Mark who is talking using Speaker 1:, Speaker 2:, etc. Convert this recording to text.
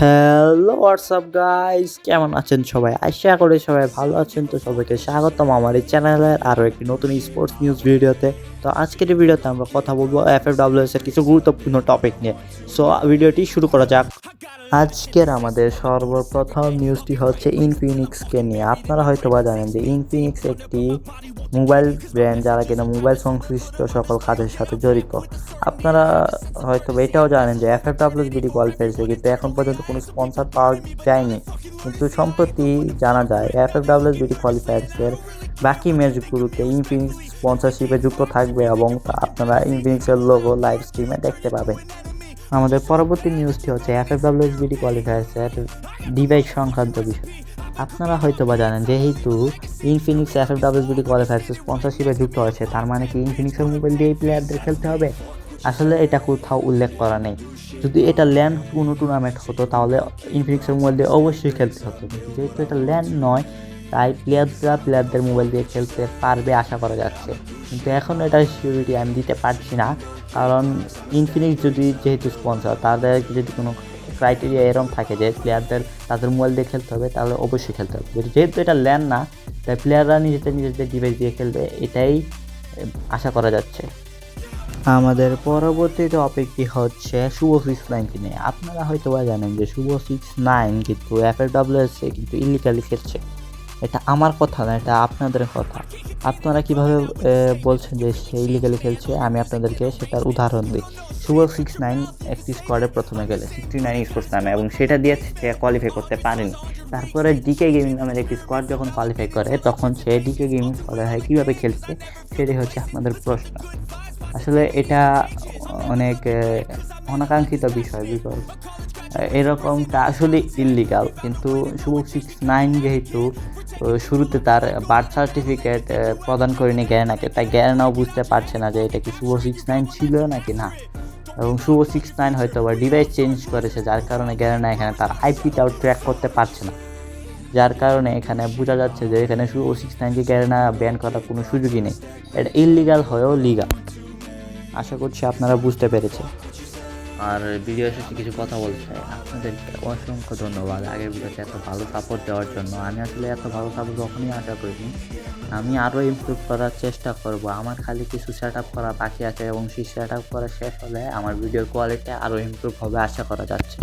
Speaker 1: Hello WhatsApp guys কেমন আছেন সবাই? আশা করি সবাই ভালো আছেন। তো সবাইকে স্বাগতম আমার এই চ্যানেলের আরও একটি নতুন স্পোর্টস নিউজ ভিডিওতে তো আজকের ভিডিওতে আমরা কথা বলব এফ এফ এর কিছু গুরুত্বপূর্ণ টপিক নিয়ে। সো ভিডিওটি শুরু করা যাক। আজকের আমাদের সর্বপ্রথম নিউজটি হচ্ছে ইনফিনিক্সকে নিয়ে। আপনারা হয়তো বা জানেন যে ইনফিনিক্স একটি মোবাইল ব্র্যান্ড যারা কিনা মোবাইল সংশ্লিষ্ট সকল কাজের সাথে জড়িত। আপনারা হয়তো এটাও জানেন যে এফ এফ ডাব্লিউএস বিডি কোয়ালিফায়ার্সে কিন্তু এখন পর্যন্ত কোনো স্পন্সর পাওয়া যায়নি। কিন্তু সম্প্রতি জানা যায় এফ এফ ডাব্লিউএস বিডি কোয়ালিফায়ার্সের বাকি ম্যাচগুলোতে ইনফিনিক্স স্পন্সরশিপে যুক্ত থাকবে এবং আপনারা ইনফিনিক্সের লোগো লাইভ স্ট্রিমে দেখতে পাবেন। আমাদের পরবর্তী নিউজটি হচ্ছে এফ এফ ডাব্লিউএস বিডি কোয়ালিফায়ার্সের ডিভাইস সংক্রান্ত বিষয়। আপনারা হয়তো বা জানেন, যেহেতু Infinix F F WS BD qualifiers স্পন্সরশিপে যুক্ত হয়েছে, তার মানে কি ইনফিনিক্সের মোবাইল দিয়ে এই প্লেয়ারদের খেলতে হবে? আসলে এটা কোথাও উল্লেখ করা নেই। যদি এটা ল্যান্ড কোনো টুর্নামেন্ট হতো, তাহলে ইনফিনিক্সের মোবাইল দিয়ে অবশ্যই খেলতে হতো। যেহেতু এটা ল্যান্ড নয়, তাই প্লেয়াররা প্লেয়ারদের মোবাইল দিয়ে খেলতে পারবে আশা করা যাচ্ছে। কিন্তু এখন এটা সিকিউরিটি আমি দিতে পারছি না। কারণ ইনফিনিক্স যদি যেহেতু স্পন্সর তাদের যদি কোনো ক্রাইটেরিয়া এরকম থাকে যে প্লেয়ারদের তাদের মোবাইল দিয়ে খেলতে হবে, তাহলে অবশ্যই খেলতে হবে। যেহেতু এটা ল্যান্ড না, তাই প্লেয়াররা নিজেদের নিজেদের ডিভাইস দিয়ে খেলবে, এটাই আশা করা যাচ্ছে। আমাদের পরবর্তী টপিকটি হচ্ছে শুভ সিক্স নাইনকে নিয়ে। আপনারা হয়তো বা জানেন যে শুভ সিক্স নাইন কিন্তু এফ ডাব্লিউএসে কিন্তু ইলিগালি খেলছে। এটা আমার কথা না, এটা আপনাদের কথা। আপনারা কীভাবে বলছেন যে সে ইলিগালি খেলছে? আমি আপনাদেরকে সেটার উদাহরণ দিই। শুভ সিক্স নাইন একটি স্কোয়াডে প্রথমে গেলে সিক্সটি নাইন স্পোর্টস নামে, এবং সেটা দিয়ে সে কোয়ালিফাই করতে পারেনি। তারপরে ডিকে গেমিং নামের একটি স্কোয়াড যখন কোয়ালিফাই করে, তখন সে ডিকে গেমিং স্কোয়াডে হয় কীভাবে খেলছে, সেটাই হচ্ছে আপনাদের প্রশ্ন। আসলে এটা অনেক অনাকাঙ্ক্ষিত বিষয় বিকজ এরকমটা আসলে ইললিগাল কিন্তু শুভ সিক্স নাইন যেহেতু শুরুতে তার বার্থ সার্টিফিকেট প্রদান করেনি গ্যারেনাকে, তাই গ্যারেনাও বুঝতে পারছে না যে এটা কি শুভ সিক্স নাইন ছিল নাকি না। এবং শুভ সিক্স নাইন হয়তো বা ডিভাইস চেঞ্জ করেছে, যার কারণে গ্যারেনা এখানে তার আইপিটাও ট্র্যাক করতে পারছে না। যার কারণে এখানে বোঝা যাচ্ছে যে এখানে শুভ সিক্স নাইনকে গ্যারেনা ব্যান করার কোনো সুযোগই নেই। এটা ইললিগাল হয়েও লিগাল আশা করছি আপনারা বুঝতে পেরেছে আর ভিডিও শেষে কিছু কথা বলছে আপনাদের অসংখ্য ধন্যবাদ আগের ভিডিওতে এত ভালো সাপোর্ট দেওয়ার জন্য। আমি আসলে এত ভালো সাপোর্ট কখনই আশা করিনি। আমি আরও ইমপ্রুভ করার চেষ্টা করব। আমার খালি কিছু সেট আপ করা বাকি আছে এবং সেই সেট আপ করা শেষ হলে আমার ভিডিওর কোয়ালিটি আরও ইমপ্রুভ হবে, আশা করা যাচ্ছে।